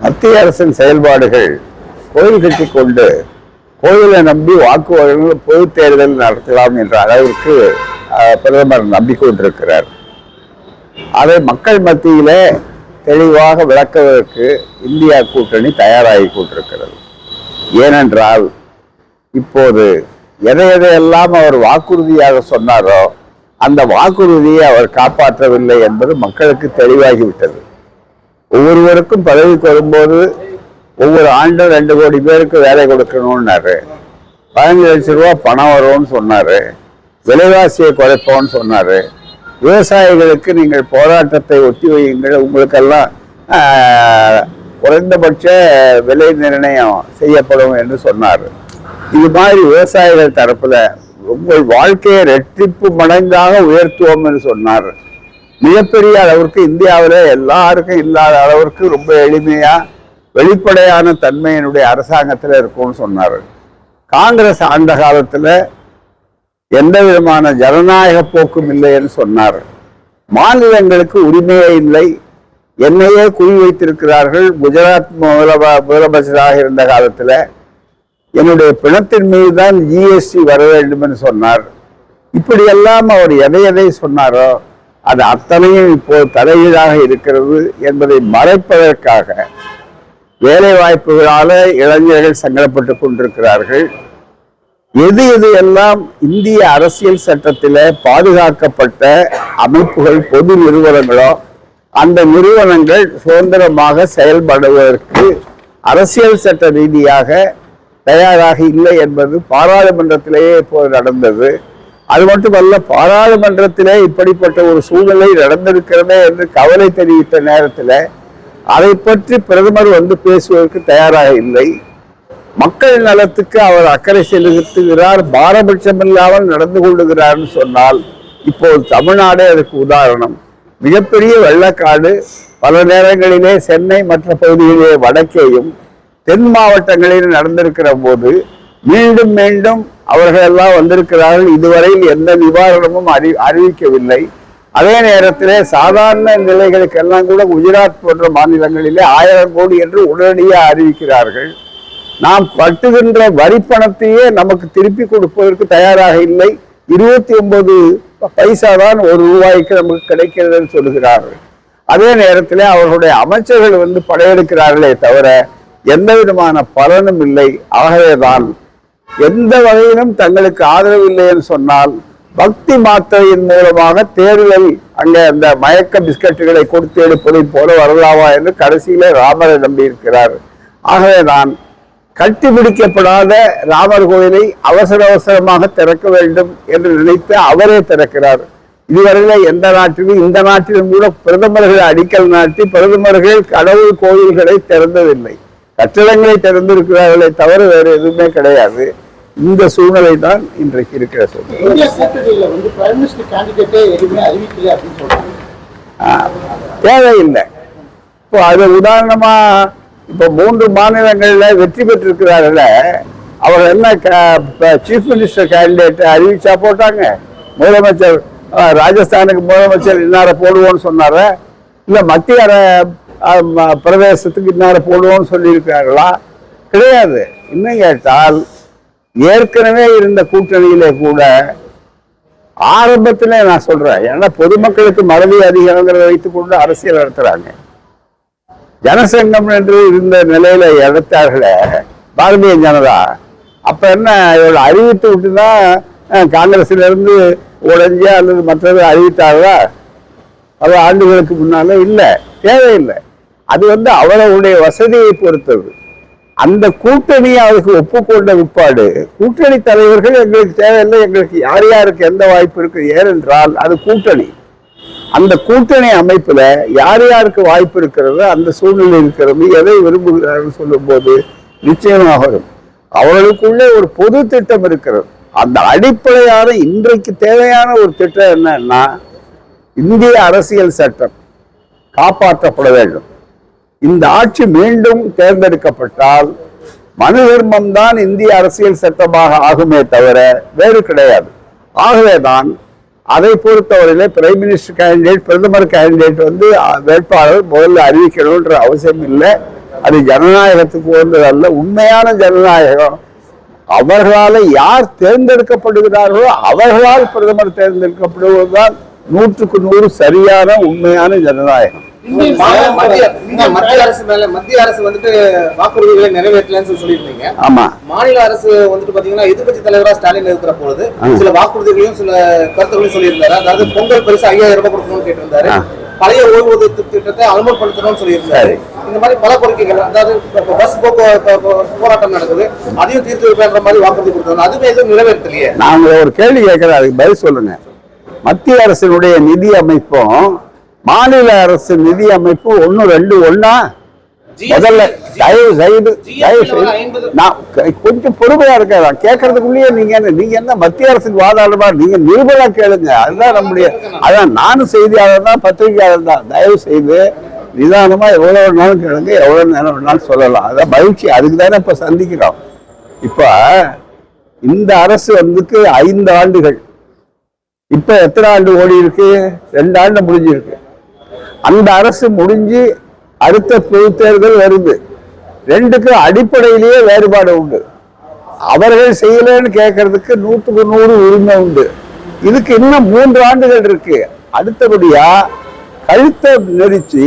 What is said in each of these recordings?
மத்திய அரசின் செயல்பாடுகள் கோயில் கட்டி கொண்டு கோயிலை நம்பி வாக்குவாதங்கள் பொது தேர்தல் நடத்தலாம் என்ற அளவிற்கு பிரதமர் நம்பிக்கொண்டிருக்கிறார் அதை மக்கள் மத்தியிலே தெளிவாக விளக்குவதற்கு இந்தியா கூட்டணி தயாராகி கொண்டிருக்கிறது. ஏனென்றால் இப்போது எதை எதையெல்லாம் அவர் வாக்குறுதியாக சொன்னாரோ அந்த வாக்குறுதியை அவர் காப்பாற்றவில்லை என்பது மக்களுக்கு தெளிவாகிவிட்டது. ஒவ்வொருவருக்கும் பதவிக்கு வரும்போது ஒவ்வொரு ஆண்டும் ரெண்டு கோடி பேருக்கு வேலை கொடுக்கணும்னாரு. பதினஞ்சு லட்சம் ரூபா பணம் வரும்னு சொன்னாரு. விலைவாசியை குறைப்போம்னு சொன்னாரு. விவசாயிகளுக்கு நீங்கள் போராட்டத்தை ஒத்தி வையுங்கள். உங்களுக்கெல்லாம் குறைந்தபட்ச விலை நிர்ணயம் செய்யப்படும் என்று சொன்னார். இது மாதிரி விவசாயிகள் தரப்புல உங்கள் வாழ்க்கையை ரெட்டிப்பு மடைந்தாக உயர்த்துவோம் என்று சொன்னார். மிகப்பெரிய அளவிற்கு இந்தியாவில் எல்லாருக்கும் இல்லாத அளவிற்கு ரொம்ப எளிமையாக வெளிப்படையான தன்மையினுடைய அரசாங்கத்தில் இருக்கும்னு சொன்னார். காங்கிரஸ் ஆண்ட காலத்தில் எந்த விதமான ஜனநாயக போக்கும் இல்லைன்னு சொன்னார். மாநிலங்களுக்கு உரிமையே இல்லை. என்னையே குறி வைத்திருக்கிறார்கள். குஜராத் முதலப முதலமைச்சராக இருந்த காலத்தில் என்னுடைய பிணத்தின் மீது தான் ஜிஎஸ்டி வர வேண்டும் என்று சொன்னார். இப்படியெல்லாம் அவர் எதை எதை சொன்னாரோ அது அத்தனையும் இப்போ தலையீடாக இருக்கிறது என்பதை மறைப்பதற்காக வேலை வாய்ப்புகளால இளைஞர்கள் சங்கடப்பட்டு கொண்டிருக்கிறார்கள். எது எது எல்லாம் இந்திய அரசியல் சட்டத்தில் பாதுகாக்கப்பட்ட அமைப்புகள் பொது நிறுவனங்களோ அந்த நிறுவனங்கள் சுதந்திரமாக செயல்படுவதற்கு அரசியல் சட்ட ரீதியாக தயாராக இல்லை என்பது பாராளுமன்றத்திலேயே இப்போது நடந்தது. அது மட்டுமல்ல பாராளுமன்றத்திலே இப்படிப்பட்ட ஒரு சூழ்நிலை நடந்திருக்கிறதே என்று கவலை தெரிவித்த நேரத்தில் அதை பற்றி பிரதமர் வந்து பேசுவதற்கு தயாராக இல்லை. மக்கள் நலத்துக்கு அவர் அக்கறை செலுத்துகிறார் பாரபட்சம் இல்லாமல் நடந்து கொள்ளுகிறார்னு சொன்னால் இப்போது தமிழ்நாடே அதுக்கு உதாரணம். மிகப்பெரிய வெள்ளக்காடு பல நேரங்களிலே சென்னை மற்ற பகுதிகளிலே வடக்கேயும் தென் மாவட்டங்களில் நடந்திருக்கிற போது மீண்டும் மீண்டும் அவர்கள் எல்லாம் வந்திருக்கிறார்கள். இதுவரையில் எந்த நிவாரணமும் அறி அறிவிக்கவில்லை. அதே நேரத்திலே சாதாரண நிலைகளுக்கெல்லாம் கூட குஜராத் போன்ற மாநிலங்களிலே ஆயிரம் கோடி என்று உடனடியாக அறிவிக்கிறார்கள். நாம் கட்டுகின்ற வரி பணத்தையே நமக்கு திருப்பி கொடுப்பதற்கு தயாராக இல்லை. இருபத்தி ஒன்பது பைசா தான் ஒரு ரூபாய்க்கு நமக்கு கிடைக்கிறதுன்னு சொல்லுகிறார்கள். அதே நேரத்தில் அவர்களுடைய அமைச்சர்கள் வந்து படையெடுக்கிறார்களே தவிர எந்த விதமான பலனும் இல்லை. ஆகவேதான் எந்த வகையிலும் தங்களுக்கு ஆதரவு இல்லை என்று சொன்னால் பக்தி மாத்திரையின் மூலமாக தேர்தல் அங்கே அந்த மயக்க பிஸ்கட்டுகளை கொடுத்து எடுப்பதை போல வரலாமா என்று கடைசியிலே ராமரை நம்பியிருக்கிறார். ஆகவேதான் கட்டிபிடிக்கப்படாத ராமர் கோயிலை அவசர அவசரமாக திறக்க வேண்டும் என்று நினைத்து அவரே திறக்கிறார். இதுவரையில எந்த நாட்டிலும் இந்த நாட்டிலும் கூட பிரதமர்கள் அடிக்கல் நாட்டி பிரதமர்கள் கடவுள் கோயில்களை திறந்ததில்லை. கட்டிடங்களை திறந்திருக்கிறார்களே தவிர வேறு எதுவுமே கிடையாது. இந்த சூழ்நிலை. தான் இன்றைக்கு இருக்கிற தேவையில்லை. இப்போ அது உதாரணமா இப்போ மூன்று மாநிலங்கள்ல வெற்றி பெற்றிருக்கிறார்கள அவர் என்ன சீஃப் மினிஸ்டர் கேண்டிடேட் அறிவிச்சா போட்டாங்க. முதலமைச்சர் ராஜஸ்தானுக்கு முதலமைச்சர் இன்னார போடுவோம்னு சொன்னார? இல்ல மத்திய பிரவேசத்துக்கு ஆஹ், ம- இன்னார போடுவோம்னு சொல்லியிருக்கிறார்களா? கிடையாது. இன்னும் கேட்டால் ஏற்கனவே இருந்த கூட்டணியிலே கூட ஆரம்பத்திலே நான் சொல்றேன். ஏன்னா பொதுமக்களுக்கு மறதி அதிகங்கிறத வைத்துக்கொண்டு அரசியல் நடத்துறாங்க. ஜனசங்கம் என்று இருந்த நிலையில எடுத்தார்களே பாரதிய ஜனதா. அப்ப என்ன இவளை அறிவித்து விட்டுதான் தான் காங்கிரஸ்ல இருந்து உடஞ்சு அல்லது மற்றது அறிவித்தார்களா பல ஆண்டுகளுக்கு முன்னால இல்லை. தேவையில்லை. அது வந்து அவர்களுடைய வசதியை பொறுத்தது. அந்த கூட்டணியை அவருக்கு ஒப்புக்கொண்ட விற்பாடு கூட்டணி தலைவர்கள் எங்களுக்கு தேவையில்லை எங்களுக்கு யார் யாருக்கு எந்த வாய்ப்பு இருக்கு ஏனென்றால் அது கூட்டணி. அந்த கூட்டணி அமைப்புல யார் யாருக்கு வாய்ப்பு இருக்கிறது அந்த சூழ்நிலை இருக்கிறது எதை விரும்புகிறார்கள் சொல்லும்போது நிச்சயமாக வரும். அவர்களுக்குள்ளே ஒரு பொது திட்டம் இருக்கிறது. அந்த அடிப்படையான இன்றைக்கு தேவையான ஒரு திட்டம் என்னன்னா இந்திய அரசியல் சட்டம் காப்பாற்றப்பட வேண்டும். இந்த ஆட்சி மீண்டும் தேர்ந்தெடுக்கப்பட்டால் மனு தர்மம் தான் இந்திய அரசியல் சட்டமாக ஆகுமே தவிர வேறு கிடையாது. ஆகவேதான் அதை பொறுத்தவரையிலே பிரைம் மினிஸ்டர் கேண்டிடேட் பிரதமர் கேண்டிடேட் வந்து வேட்பாளர் முதல்ல அறிவிக்கணுன்ற அவசியம் இல்லை. அது ஜனநாயகத்துக்கு உகந்ததல்ல. உண்மையான ஜனநாயகம் அவர்களால் யார் தேர்ந்தெடுக்கப்படுகிறார்களோ அவர்களால் பிரதமர் தேர்ந்தெடுக்கப்படுவதுதான் நூற்றுக்கு நூறு சரியான உண்மையான ஜனநாயகம். மத்திய அரசு மேல மத்திய அரசு வந்துட்டு வாக்குறுதிகளை நிறைவேற்றலன்னு சொல்லி சொல்லியிருந்தீங்க. ஆமா. மாநில அரசு வந்துட்டு பாத்தீங்கன்னா எதிர்க்கட்சி தலைவரா ஸ்டாலின் இருக்கிற பொழுது. சில வாக்குறுதிகளையும் சில கருத்துக்களையும் சொல்லியிருந்தாரு. அதாவது பொங்கல் பரிசு ஐயாயிரம் ரூபாய் கொடுக்கணும்னு கேட்டிருந்தாரு. பழைய ஓய்வூதிய திட்டத்தை அமல்படுத்தணும்னு சொல்லியிருந்தாரு. இந்த மாதிரி பல கோரிக்கைகள் அதாவது பஸ் போராட்டம் நடக்குது. அதையும் தீர்த்து வைப்பேன்ற மாதிரி வாக்குறுதி கொடுத்தாங்க. அதுவே எதுவும் நிறைவேற்றலையே. நாங்க ஒரு கேள்வி கேட்கிறேன் அதுக்கு பதில் சொல்லுங்க. மத்திய அரசினுடைய நிதி அமைப்பும் மாநில அரசு நிதி அமைப்பும் ஒண்ணு ரெண்டு GST முதல்ல தயவு செய்து தயவு செய்து. நான் கொஞ்சம் பொறுமையா இருக்க கேட்கறதுக்குள்ளேயே நீங்க என்ன நீங்க என்ன மத்திய அரசுக்கு வாதாடுமா நீங்க நிருபலா கேளுங்க. அதுதான் நம்முடைய அதான் நானும் செய்தியாளர் தான் பத்திரிகையாளர் தான். தயவு செய்து நிதானமா எவ்வளவு வேணாலும் கேளுங்க எவ்வளவு நேரம் வேணாலும் சொல்லலாம். அதான் மகிழ்ச்சி. அதுக்கு தானே இப்ப சந்திக்கிறோம். இப்ப இந்த அரசு வந்துக்கு ஐந்து ஆண்டுகள். இப்ப எத்தனை ஆண்டு ஓடி இருக்கு ரெண்டு ஆண்டு முடிஞ்சிருக்கு. அந்த அரசு முடிஞ்சு அடுத்த பொது தேர்தல் வருது. ரெண்டுக்கு அடிப்படையிலேயே வேறுபாடு உண்டு. அவர்கள் செய்யலைன்னு கேட்கறதுக்கு நூற்றுக்கு நூறு உரிமை உண்டு. இதுக்கு இன்னும் மூன்று ஆண்டுகள் இருக்கு. அடுத்தபடியா கழுத்தை நெரிச்சு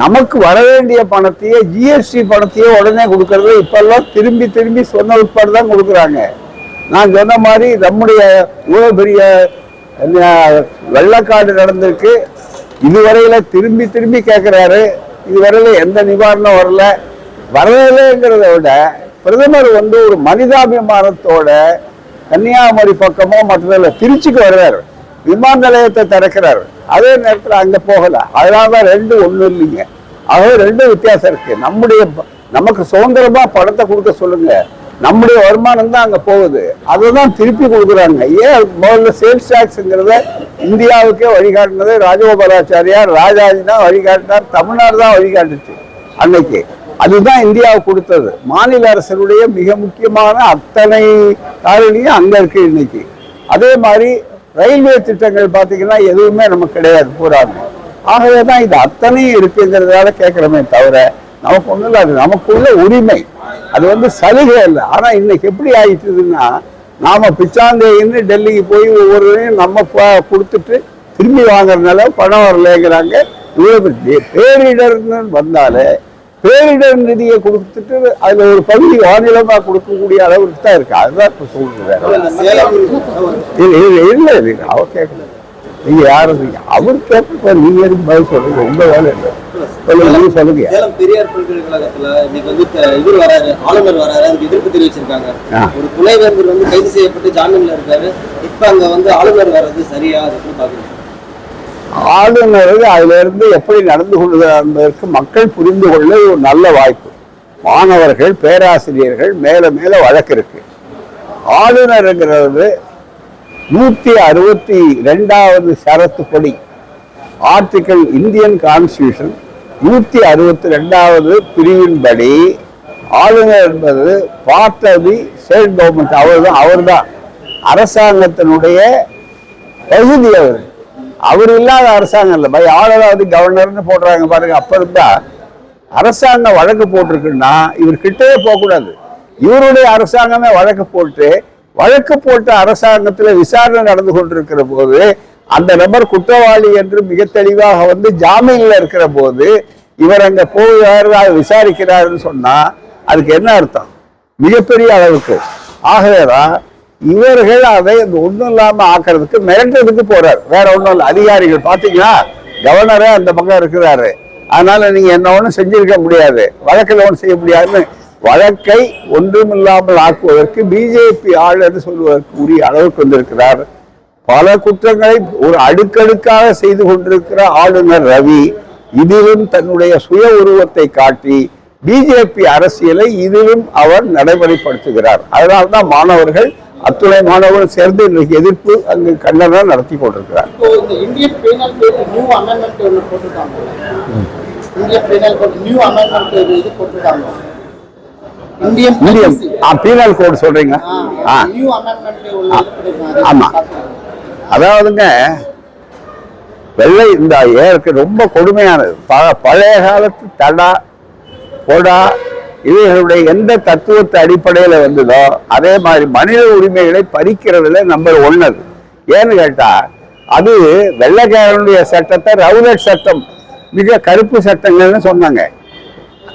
நமக்கு வர வேண்டிய பணத்தையே ஜிஎஸ்டி பணத்தையே உடனே கொடுக்கறது இப்பெல்லாம் திரும்பி திரும்பி சொன்ன உட்பாடு தான் கொடுக்குறாங்க. நான் சொன்ன மாதிரி நம்முடைய இவ்வளோ பெரிய வெள்ளக்காடு நடந்திருக்கு. இதுவரையில திரும்பி திரும்பி கேட்குறாரு இதுவரையில எந்த நிவாரணம் வரல. வரலைங்கிறத விட பிரதமர் வந்து ஒரு மனிதாபிமானத்தோட கன்னியாகுமரி பக்கமோ மற்றதில் திருச்சிக்கு வர்றாரு. விமான நிலையத்தை திறக்கிறாரு. அதே நேரத்தில் அங்கே போகல. அதனால தான் ரெண்டு ஒன்றும் இல்லைங்க. ஆகவே ரெண்டு வித்தியாசம் இருக்கு. நம்முடைய நமக்கு சுதந்திரமா பணத்தை கொடுக்க சொல்லுங்க. நம்முடைய வருமானம் தான் அங்க போகுது. அதை தான் திருப்பி கொடுக்குறாங்க. ஏன் முதல்ல சேல்ஸ் டாக்ஸ்ங்கிறத இந்தியாவுக்கே வழிகாட்டினது ராஜகோபாலாச்சாரியார் ராஜாஜி தான் வழிகாட்டினார் தமிழ்நாடு தான் வழிகாட்டுச்சு அன்னைக்கு. அதுதான் இந்தியாவை கொடுத்தது. மாநில அரசனுடைய மிக முக்கியமான அத்தனை காரணியும் அங்கே இருக்கு இன்னைக்கு. அதே மாதிரி ரயில்வே திட்டங்கள் பார்த்தீங்கன்னா எதுவுமே நமக்கு கிடையாது பூராமே. ஆகவே தான் இது அத்தனையும் இருக்குங்கிறதால கேட்குறோமே தவிர நமக்கு ஒன்றும் இல்லை அது நமக்குள்ள உரிமை. அது வந்து சலுகை இல்லை ஆனா இன்னைக்கு எப்படி ஆயிட்டுதுன்னா நாம பிச்சாந்தைன்னு டெல்லிக்கு போய் ஒவ்வொருவரையும் நம்ம கொடுத்துட்டு திரும்பி வாங்குறதுனால பணம் வரலைங்கிறாங்க. இவ்வளவு பெரிய பேரிடர்னு வந்தாலே பேரிடர் நிதியை கொடுத்துட்டு அதுல ஒரு பகுதி வானிலமா கொடுக்கக்கூடிய அளவுக்கு தான் இருக்கு. அதுதான் இப்ப சொல்றேன் சேலம். இல்ல இல்ல இல்ல இல்ல அவ கேட்கல நீங்க யாரும் அவர் கேட்க நீங்க எதுக்கு பதில் சொல்லுங்க உங்க வேலை இல்லை சொல்லுங்க நீங்க சொல்லுங்க. சேலம் பெரியார் பல்கலைக்கழகத்துல இன்னைக்கு வந்து இவர் வராரு ஆளுநர் வராரு அதுக்கு எதிர்ப்பு தெரிவிச்சிருக்காங்க. ஒரு துணைவேந்தர் வந்து கைது செய்யப்பட்டு ஜாமீன்ல இருக்காரு. இப்ப அங்க வந்து ஆளுநர் வர்றது சரியா அது எப்படி பாக்குறீங்க. ஆளுநர் அதுல இருந்து எப்படி நடந்து கொள்கிறார் என்பதற்கு மக்கள் புரிந்து கொள்ள ஒரு நல்ல வாய்ப்பு. மாணவர்கள் பேராசிரியர்கள் மேல மேல வழக்கு இருக்கு. ஆளுநருங்கிறது நூற்றி அறுபத்தி ரெண்டாவது ஷரத்துப்படி ஆர்டிகல் இந்தியன் கான்ஸ்டியூஷன் நூற்றி அறுபத்தி ரெண்டாவது பிரிவின்படி ஆளுநர் என்பது part of the state government அவர் தான் அவர் தான் அரசாங்கத்தினுடைய பகுதி அவர். அவர் இல்லாத அரசாங்கம் இல்லை. பை ஆளுநர் கவர்னர்னு போடுறாங்க பாருங்க. அப்போ இருந்தால் அரசாங்கம் வழக்கு போட்டிருக்குன்னா இவர் கிட்டே போகக்கூடாது. இவருடைய அரசாங்கமே வழக்கு போட்டு வழக்கு போட்ட அரசாங்கத்தில் விசாரணை நடந்து கொண்டிருக்கிற போது அந்த நபர் குற்றவாளி என்று மிக தெளிவாக வந்து ஜாமீனில் இருக்கிற போது இவர் அங்கே போகிறார் அதை விசாரிக்கிறாருன்னு சொன்னால் அதுக்கு என்ன அர்த்தம்? மிகப்பெரிய அளவுக்கு. ஆகவேதான் இவர்கள் அதை ஒன்றும் இல்லாமல் ஆக்கிறதுக்கு மிரட்டுறதுக்கு போறார். வேற ஒன்றும் இல்லை. அதிகாரிகள் பார்த்தீங்களா கவர்னரே அந்த பக்கம் இருக்கிறாரு. அதனால நீங்க என்ன ஒன்றும் செஞ்சிருக்க முடியாது. வழக்கில் ஒன்றும் செய்ய முடியாதுன்னு வழக்கை ஒன்றுமில்லாமல் ஆக்குவதற்கு பிஜேபி ஆளுநர் சொல்வதற்கு உரிய அளவுக்கு வந்திருக்கிறார். பல குற்றங்களை ஒரு அடுக்கடுக்காக செய்து கொண்டிருக்கிற ஆளுநர் ரவி இதிலும் தன்னுடைய சுய உருவத்தை காட்டி பிஜேபி அரசியலை இதிலும் அவர் நடைமுறைப்படுத்துகிறார். அதனால்தான் மாணவர்கள் அத்துணை மாணவர்கள் சேர்ந்து இன்றைக்கு எதிர்ப்பு அங்கு கண்டனம் நடத்தி கொண்டிருக்கிறார். இந்திய penal new amendment new amendment இது போட்டிருக்காங்க. இந்தியன் பீனல் கோட் சொல்றீங்க. ஆமா. அதாவதுங்க வெள்ளை இந்த ஏற்கு ரொம்ப கொடுமையானது. ப- பழைய காலத்து தடா போடா இவைகளுடைய எந்த தத்துவத்தை அடிப்படையில் வந்ததோ அதே மாதிரி மனித உரிமைகளை பறிக்கிறதுல நம்பர் ஒன்னது ஏன்னு கேட்டா அது வெள்ளைக்காரனுடைய சட்டத்தை ரவுலட் சட்டம் மிக கருப்பு சட்டங்கள்னு சொன்னாங்க.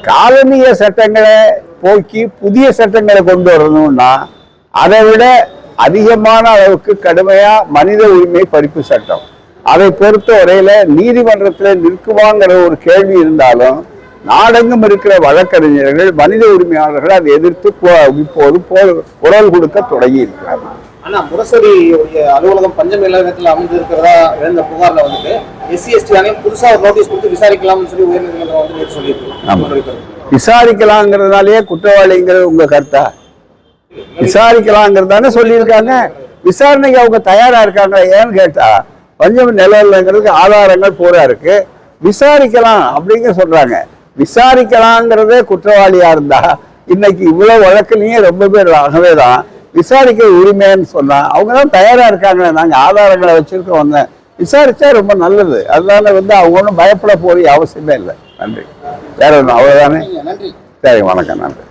காலனிய சட்டங்களை போக்கி புதிய சட்டங்களை கொண்டு வரணும்னா அதை விட அதிகமான அளவுக்கு கடுமையா மனித உரிமை பறிப்பு சட்டம். அதை பொறுத்த வரையில நீதிமன்றத்தில் நிற்குவாங்கிற ஒரு கேள்வி இருந்தாலும் நாடெங்கும் இருக்கிற வழக்கறிஞர்கள் மனித உரிமையாளர்கள் அதை எதிர்த்து போ- இப்போது குரல் கொடுக்க தொடங்கி இருக்கிறார்கள். ஆனா முரசொலியுடைய அலுவலகம் பஞ்சமேலகத்தில் அமைந்து இருக்கிறதா எழுந்த புகார்ல வந்துட்டு எஸ்சி எஸ்டி ஆணையம் புதுசா நோட்டீஸ் கொடுத்து விசாரிக்கலாம்னு சொல்லி உயர்நீதிமன்றம் வந்து நேற்று. சொல்லியிருக்கு. விசாரிக்கலாங்கிறதுனாலயே குற்றவாளிங்கிறது உங்க கருத்தா? விசாரிக்கலாங்கிறதானே சொல்லியிருக்காங்க. விசாரணைக்கு அவங்க தயாரா இருக்காங்க ஏன்னு கேட்டா பஞ்சம் நிலவரங்கிறதுக்கு ஆதாரங்கள் பூரா இருக்கு. விசாரிக்கலாம் அப்படிங்க சொல்றாங்க. விசாரிக்கலாங்கிறதே குற்றவாளியா இருந்தா இன்னைக்கு இவ்வளவு வழக்குலயே ரொம்ப பேர் ஆகவே தான் விசாரிக்க உரிமைன்னு சொன்னா அவங்க தான் தயாரா இருக்காங்க நாங்க ஆதாரங்களை வச்சிருக்கோம் வந்தேன் விசாரிச்சா ரொம்ப நல்லது. அதனால வந்து அவங்க ஒன்றும் பயப்பட போறிய அவசியமே இல்லை. நன்றி. வேற ஒன்றும் அவ்வளவுதானே? நன்றி. சரி வணக்கம் நன்றி.